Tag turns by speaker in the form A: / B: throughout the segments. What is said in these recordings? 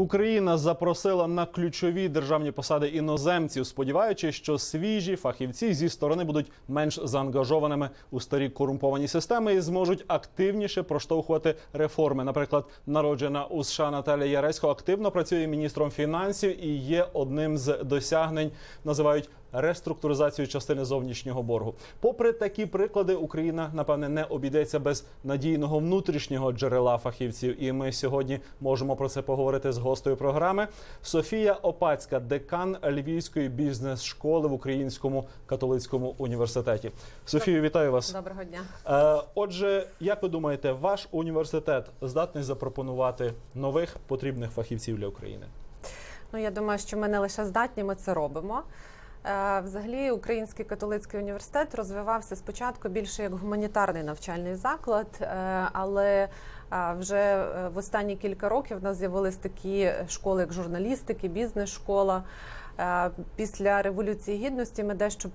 A: Україна запросила на ключові державні посади іноземців, сподіваючись, що свіжі фахівці зі сторони будуть менш заангажованими у старі корумповані системи і зможуть активніше проштовхувати реформи. Наприклад, народжена у США Наталія Яресько активно працює міністром фінансів і є одним з досягнень, називають реструктуризацію частини зовнішнього боргу. Попри такі приклади, Україна напевне не обійдеться без надійного внутрішнього джерела фахівців. І ми сьогодні можемо про це поговорити з гостею програми. Софія Опацька, декан Львівської бізнес-школи в Українському католицькому університеті. Софію, вітаю вас.
B: Доброго дня.
A: Е, Отже, як ви думаєте, ваш університет здатний запропонувати нових потрібних фахівців для України?
B: Ну я думаю, що ми не лише здатні, ми це робимо. Е, Взагалі, Український католицький університет розвивався спочатку більше як гуманітарний навчальний заклад, е, але е, вже в останні кілька років в нас з'явились такі школи, як журналістики, бізнес-школа. Після революції гідності ми дещо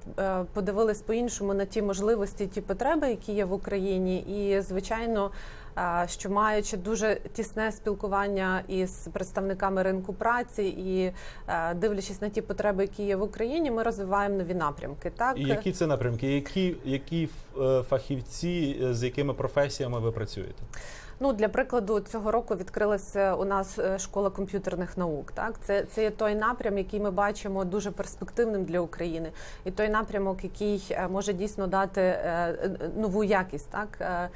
B: подивились по-іншому на ті можливості, ті потреби, які є в Україні, і звичайно, що маючи дуже тісне спілкування із представниками ринку праці і е, дивлячись на ті потреби, які є в Україні, ми розвиваємо нові напрямки. Так
A: І які це напрямки? Які, які е, фахівці е, з якими професіями ви працюєте?
B: Ну для прикладу, цього року відкрилася у нас школа комп'ютерних наук. Так, це, це є той напрям, який ми бачимо дуже перспективним для України, і той напрямок, який може дійсно дати нову якість, так.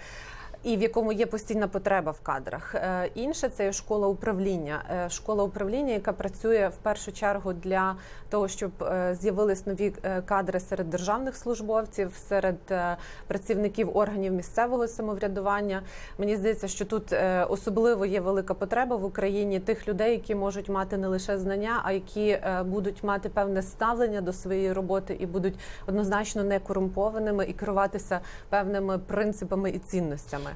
B: І в якому є постійна потреба в кадрах. Е, Інше це школа управління. Е, Школа управління, яка працює в першу чергу для того, щоб е, з'явились нові кадри серед державних службовців, серед працівників органів місцевого самоврядування. Мені здається, що тут особливо є велика потреба в Україні тих людей, які можуть мати не лише знання, а які будуть мати певне ставлення до своєї роботи і будуть однозначно не корумпованими і керуватися певними принципами і цінностями.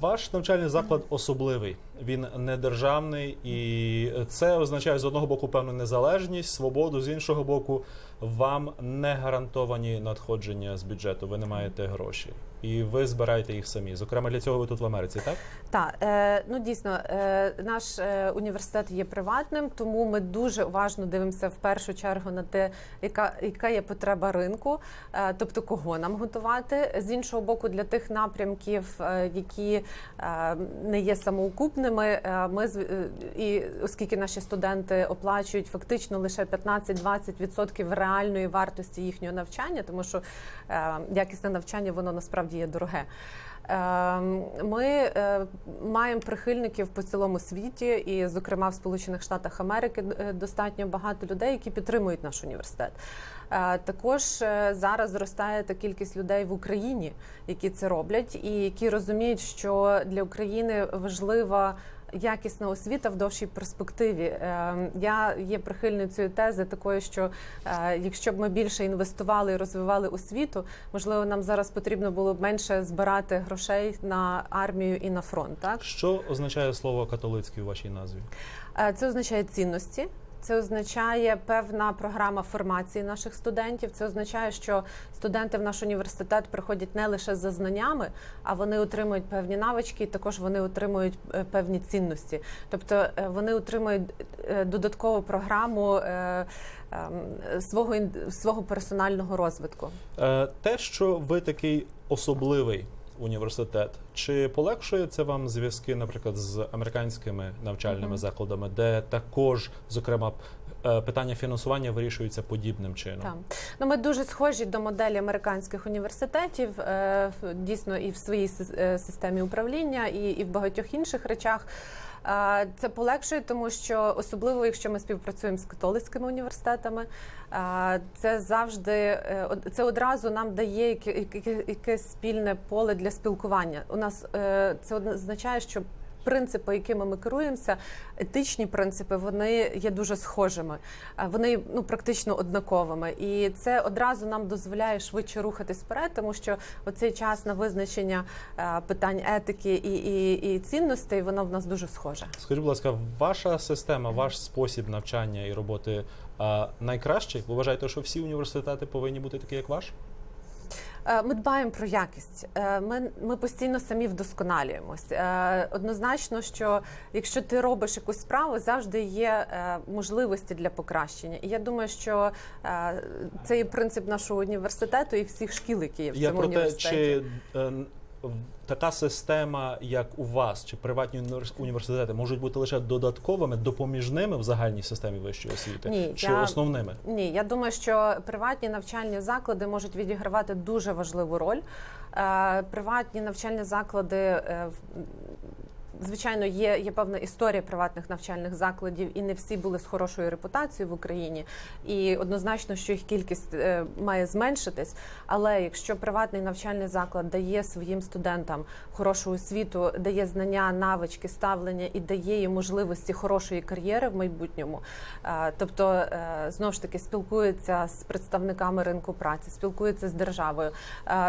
A: Ваш навчальний заклад особливий. Він не державний, і це означає з одного боку певну незалежність, свободу, з іншого боку, вам не гарантовані надходження з бюджету. Ви не маєте грошей, і ви збираєте їх самі. Зокрема, для цього ви тут в Америці, так?
B: Так, е, ну дійсно, е, наш е, університет є приватним, тому ми дуже уважно дивимося в першу чергу на те, яка, яка є потреба ринку, е, тобто кого нам готувати. З іншого боку, для тих напрямків, е, які е, не є самоокупними, е, ми з- е, і оскільки наші студенти оплачують фактично лише 15-20% реальної вартості їхнього навчання, тому що е, якісне навчання воно насправді є дороге. Ем, Ми е, маємо прихильників по цілому світі, і, зокрема, в Сполучених Штатах Америки е, достатньо багато людей, які підтримують наш університет. Е, Також зараз зростає та кількість людей в Україні, які це роблять, і які розуміють, що для України важлива. Якісна освіта в довшій перспективі. Е, Я є прихильницею тези такої, що е, якщо б ми більше інвестували і розвивали освіту, можливо, нам зараз потрібно було б менше збирати грошей на армію і на фронт. Так
A: Що означає слово католицький у вашій назві?
B: Е, це означає цінності. Це означає певна програма формації наших студентів. Це означає, що студенти в наш університет приходять не лише за знаннями, а вони отримують певні навички, і також вони отримують е, певні цінності. Тобто е, вони отримують е, додаткову програму ем, свого свого персонального розвитку.
A: Те, що ви такий особливий університет, чи полегшує це вам зв'язки, наприклад, з американськими навчальними
B: Мгм.
A: закладами, де також, зокрема, питання фінансування вирішуються подібним чином?
B: Так. Ну, ми дуже схожі до моделі американських університетів, е, дійсно, і в своїй е, системі управління, і, в багатьох інших речах. Е, Це полегшує, тому що особливо, якщо ми співпрацюємо з католицькими університетами, е, це завжди е, це одразу нам дає яке- яке- якесь спільне поле для спілкування. У нас е, це означає, що принципи, якими ми керуємося, етичні принципи, вони є дуже схожими. Вони ну практично однаковими, і це одразу нам дозволяє швидше рухатись вперед, тому що оцей час на визначення питань етики і, і, і цінностей, воно в нас дуже схоже.
A: Скажіть, будь ласка, ваша система, ваш спосіб навчання і роботи найкращий? Ви вважаєте, що всі університети повинні бути такі, як ваш?
B: Е, Ми дбаємо про якість. Е, Ми, ми постійно самі вдосконалюємось. Е, Однозначно, що якщо ти робиш якусь справу, завжди є можливості для покращення. І я думаю, що це є принцип нашого університету і всіх шкіл, які є в
A: Я
B: цьому
A: про те,
B: університеті.
A: чи така система, як у вас, чи приватні університети, можуть бути лише додатковими, допоміжними в загальній системі вищої освіти,
B: Ні,
A: чи
B: я-
A: основними?
B: Ні, я думаю, що приватні навчальні заклади можуть відігравати дуже важливу роль. Е, Приватні навчальні заклади. Звичайно, є, є певна історія приватних навчальних закладів, і не всі були з хорошою репутацією в Україні. І однозначно, що їх кількість е, має зменшитись. Але якщо приватний навчальний заклад дає своїм студентам хорошу освіту, дає знання, навички, ставлення і дає їм можливості хорошої кар'єри в майбутньому, е, тобто е, знову ж таки спілкується з представниками ринку праці, спілкується з державою,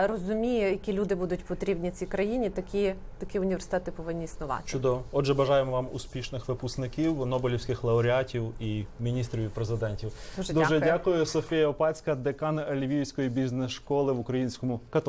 B: розуміє, які люди будуть потрібні цій країні. Такі такі університети повинні існувати.
A: Чудово. Отже, бажаємо вам успішних випускників, нобелівських лауреатів і міністрів і президентів.
B: Дуже,
A: Дуже
B: дякую.
A: дякую, Софія Опацька, декан Львівської бізнес-школи в українському католицькому.